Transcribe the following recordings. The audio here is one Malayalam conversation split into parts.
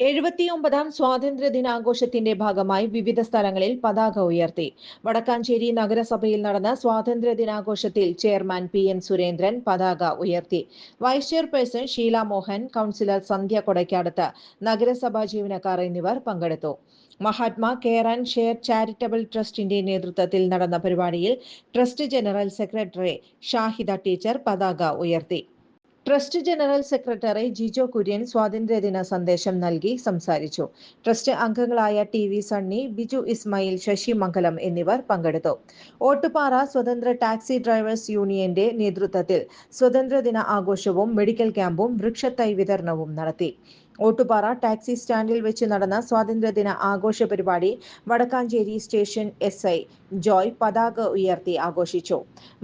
എഴുപത്തിയൊമ്പതാം സ്വാതന്ത്ര്യ ദിനാഘോഷത്തിന്റെ ഭാഗമായി വിവിധ സ്ഥലങ്ങളിൽ പതാക ഉയർത്തി. വടക്കാഞ്ചേരി നഗരസഭയിൽ നടന്ന സ്വാതന്ത്ര്യ ദിനാഘോഷത്തിൽ ചെയർമാൻ പി എൻ സുരേന്ദ്രൻ പതാക ഉയർത്തി. Vice chairperson Sheela Mohan councillor Sandhya Kodakkadath നഗരസഭാ ജീവനക്കാർ എന്നിവർ പങ്കെടുത്തു. Mahatma care and share charitable ട്രസ്റ്റിന്റെ നേതൃത്വത്തിൽ നടന്ന പരിപാടിയിൽ trust general secretary Shahida teacher പതാക ഉയർത്തി. Trust general secretary Jijo Kurian സ്വാതന്ത്ര്യദിന സന്ദേശം നൽകി സംസാരിച്ചു. ട്രസ്റ്റ് അംഗങ്ങളായ ടി വി സണ്ണി ബിജു ഇസ്മായിൽ ശശി മംഗലം എന്നിവർ പങ്കെടുത്തു. ഓട്ടുപാറ സ്വതന്ത്ര ടാക്സി ഡ്രൈവേഴ്സ് യൂണിയന്റെ നേതൃത്വത്തിൽ സ്വതന്ത്രദിന ആഘോഷവും മെഡിക്കൽ ക്യാമ്പും വൃക്ഷത്തൈ വിതരണവും നടത്തി. ഓട്ടുപാറ ടാക്സി സ്റ്റാൻഡിൽ വെച്ച് നടന്ന സ്വാതന്ത്ര്യദിന ആഘോഷ പരിപാടി Vadakkanchery station S I Joy പതാക ഉയർത്തി ആഘോഷിച്ചു.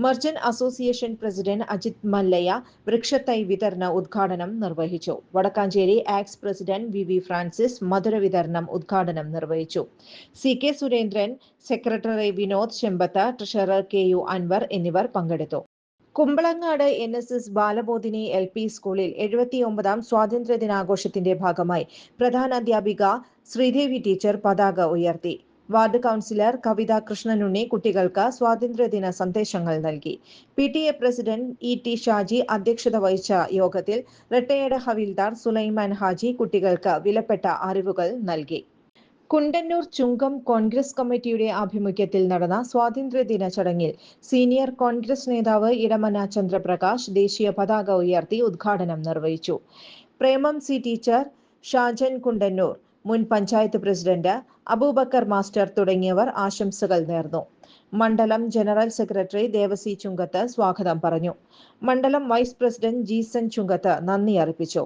Merchant association president Ajith Mallayya വൃക്ഷത്തൈ വിതരണ ഉദ്ഘാടനം നിർവഹിച്ചു. വടക്കാഞ്ചേരി ആക്സ് പ്രസിഡന്റ് വി വി ഫ്രാൻസിസ് മധുര വിതരണം ഉദ്ഘാടനം നിർവഹിച്ചു. C K Surendran secretary Vinod Chembath treasurer K U Anwar എന്നിവർ പങ്കെടുത്തു. Kumbalangad N S S Balabodhini L P സ്കൂളിൽ എഴുപത്തിയൊമ്പതാം സ്വാതന്ത്ര്യ ദിനാഘോഷത്തിന്റെ ഭാഗമായി പ്രധാന അധ്യാപിക ശ്രീദേവി ടീച്ചർ പതാക ഉയർത്തി. വാർഡ് കൗൺസിലർ കവിത കൃഷ്ണനുണ്ണി കുട്ടികൾക്ക് സ്വാതന്ത്ര്യദിന സന്ദേശങ്ങൾ നൽകി. P T A president E T Shaji അധ്യക്ഷത വഹിച്ച യോഗത്തിൽ റിട്ടയേർഡ് ഹവിൽദാർ സുലൈമാൻ ഹാജി കുട്ടികൾക്ക് വിലപ്പെട്ട അറിവുകൾ നൽകി. കുണ്ടന്നൂർ ചുങ്കം കോൺഗ്രസ് കമ്മിറ്റിയുടെ ആഭിമുഖ്യത്തിൽ നടന്ന സ്വാതന്ത്ര്യദിന ചടങ്ങിൽ സീനിയർ കോൺഗ്രസ് നേതാവ് ഇടമന ചന്ദ്രപ്രകാശ് ദേശീയ പതാക ഉയർത്തി ഉദ്ഘാടനം നിർവഹിച്ചു. പ്രേമം സി ടീച്ചർ ഷാജൻ കുണ്ടന്നൂർ മുൻ പഞ്ചായത്ത് പ്രസിഡന്റ് അബൂബക്കർ മാസ്റ്റർ തുടങ്ങിയവർ ആശംസകൾ നേർന്നു. മണ്ഡലം ജനറൽ സെക്രട്ടറി ദേവസി ചുങ്കത്ത് സ്വാഗതം പറഞ്ഞു. മണ്ഡലം വൈസ് പ്രസിഡന്റ് ജീസൻ ചുങ്കത്ത് നന്ദി അർപ്പിച്ചു.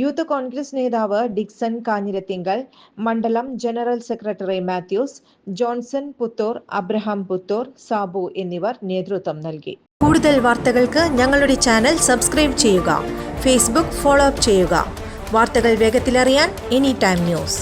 യൂത്ത് കോൺഗ്രസ് നേതാവ് ഡിക്സൺ കാഞ്ഞിരത്തിങ്കൽ മണ്ഡലം ജനറൽ സെക്രട്ടറി മാത്യൂസ് ജോൺസൺ പുത്തൂർ അബ്രഹാം പുത്തൂർ സാബു എന്നിവർ നേതൃത്വം നൽകി. കൂടുതൽ വാർത്തകൾക്ക് ഞങ്ങളുടെ ചാനൽ സബ്സ്ക്രൈബ് ചെയ്യുക ഫേസ്ബുക്ക് ഫോളോ അപ്പ് ചെയ്യുക. വാർത്തകൾ വേഗത്തിലറിയാൻ എനി ടൈം ന്യൂസ്.